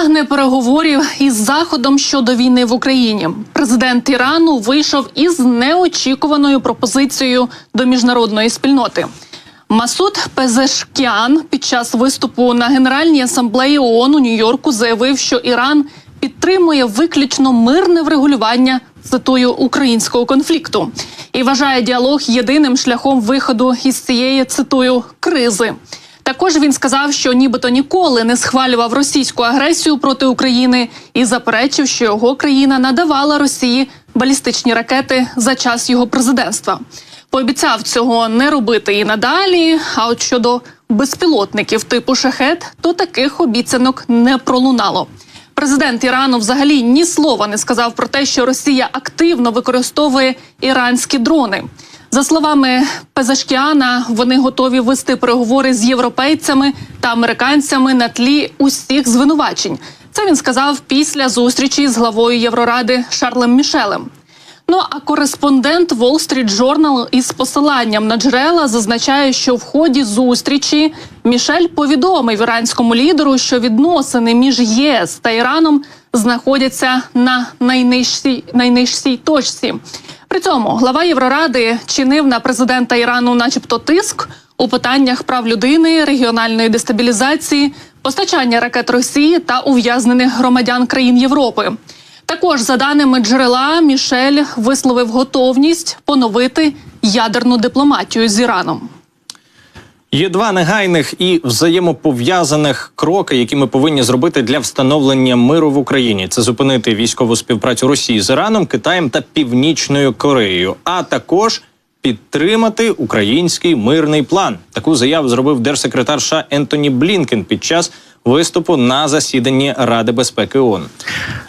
Прагне переговорів із заходом щодо війни в Україні. Президент Ірану вийшов із неочікуваною пропозицією до міжнародної спільноти. Масуд Пезешкіан під час виступу на Генеральній асамблеї ООН у Нью-Йорку заявив, що Іран підтримує виключно мирне врегулювання цитую українського конфлікту і вважає діалог єдиним шляхом виходу із цієї цитую кризи. Також він сказав, що нібито ніколи не схвалював російську агресію проти України і заперечив, що його країна надавала Росії балістичні ракети за час його президентства. Пообіцяв цього не робити і надалі. А от щодо безпілотників типу шахет, то таких обіцянок не пролунало. Президент Ірану взагалі ні слова не сказав про те, що Росія активно використовує іранські дрони. За словами Пезашкіана, вони готові вести переговори з європейцями та американцями на тлі усіх звинувачень. Це він сказав після зустрічі з главою Євроради Шарлем Мішелем. Ну а кореспондент Wall Street Journal із посиланням на джерела зазначає, що в ході зустрічі Мішель повідомив іранському лідеру, що відносини між ЄС та Іраном знаходяться на найнижчій найнижчій точці. При цьому глава Євроради чинив на президента Ірану, начебто, тиск у питаннях прав людини, регіональної дестабілізації, постачання ракет Росії та ув'язнених громадян країн Європи. Також, за даними джерела, Мішель висловив готовність поновити ядерну дипломатію з Іраном. Є два негайних і взаємопов'язаних кроки, які ми повинні зробити для встановлення миру в Україні. Це зупинити військову співпрацю Росії з Іраном, Китаєм та Північною Кореєю, а також підтримати український мирний план. Таку заяву зробив держсекретар США Ентоні Блінкен під час виступу на засіданні Ради безпеки ООН.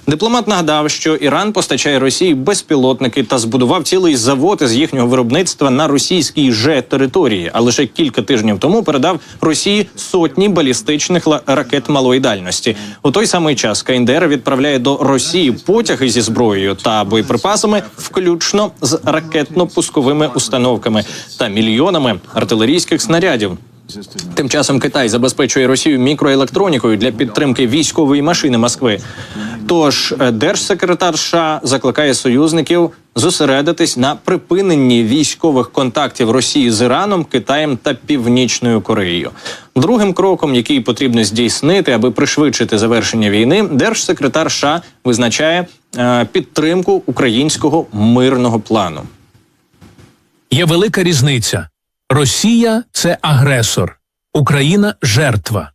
Дипломат нагадав, що Іран постачає Росії безпілотники та збудував цілий завод із їхнього виробництва на російській же території. А лише кілька тижнів тому передав Росії сотні балістичних ракет малої дальності. У той самий час КНДР відправляє до Росії потяги зі зброєю та боєприпасами, включно з ракетно-пусковими установками та мільйонами артилерійських снарядів. Тим часом Китай забезпечує Росію мікроелектронікою для підтримки військової машини Москви. Тож е, держсекретар США закликає союзників зосередитись на припиненні військових контактів Росії з Іраном, Китаєм та Північною Кореєю. Другим кроком, який потрібно здійснити, аби пришвидшити завершення війни, держсекретар США визначає е, підтримку українського мирного плану. Є велика різниця. Росія це агресор, Україна жертва.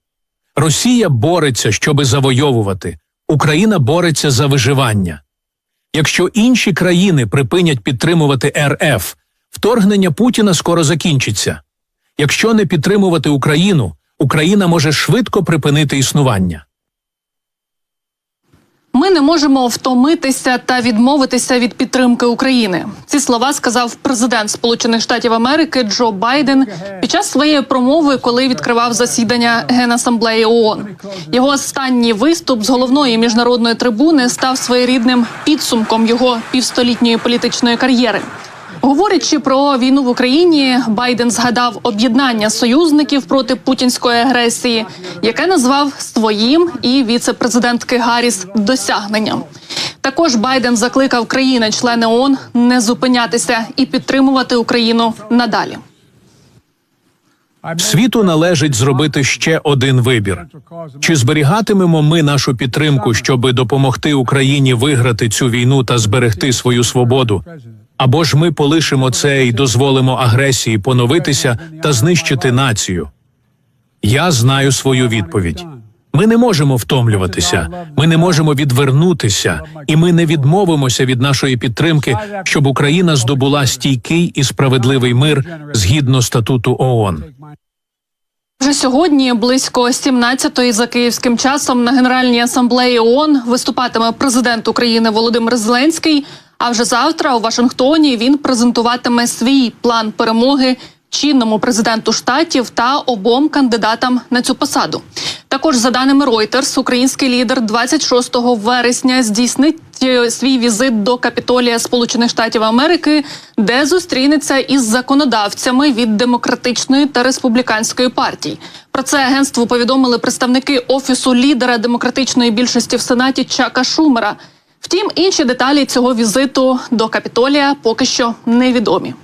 Росія бореться, щоби завойовувати. Україна бореться за виживання. Якщо інші країни припинять підтримувати РФ, вторгнення Путіна скоро закінчиться. Якщо не підтримувати Україну, Україна може швидко припинити існування. Ми не можемо втомитися та відмовитися від підтримки України. Ці слова сказав президент Сполучених Штатів Америки Джо Байден під час своєї промови, коли відкривав засідання Генасамблеї ООН. Його останній виступ з головної міжнародної трибуни став своєрідним підсумком його півстолітньої політичної кар'єри. Говорячи про війну в Україні, Байден згадав об'єднання союзників проти путінської агресії, яке назвав своїм і віце-президентки Гарріс досягненням. Також Байден закликав країни-члени ООН не зупинятися і підтримувати Україну надалі. Світу належить зробити ще один вибір: чи зберігатимемо ми нашу підтримку, щоб допомогти Україні виграти цю війну та зберегти свою свободу? Або ж ми полишимо це і дозволимо агресії поновитися та знищити націю? Я знаю свою відповідь. Ми не можемо втомлюватися, ми не можемо відвернутися, і ми не відмовимося від нашої підтримки, щоб Україна здобула стійкий і справедливий мир згідно статуту ООН. Вже сьогодні, близько 17-ї за київським часом, на Генеральній асамблеї ООН виступатиме президент України Володимир Зеленський. А вже завтра у Вашингтоні він презентуватиме свій план перемоги чинному президенту штатів та обом кандидатам на цю посаду. Також за даними Reuters, український лідер 26 вересня здійснить е, свій візит до Капітолія Сполучених Штатів Америки, де зустрінеться із законодавцями від демократичної та республіканської партій. Про це агентству повідомили представники офісу лідера демократичної більшості в сенаті Чака Шумера. Втім, інші деталі цього візиту до Капітолія поки що невідомі.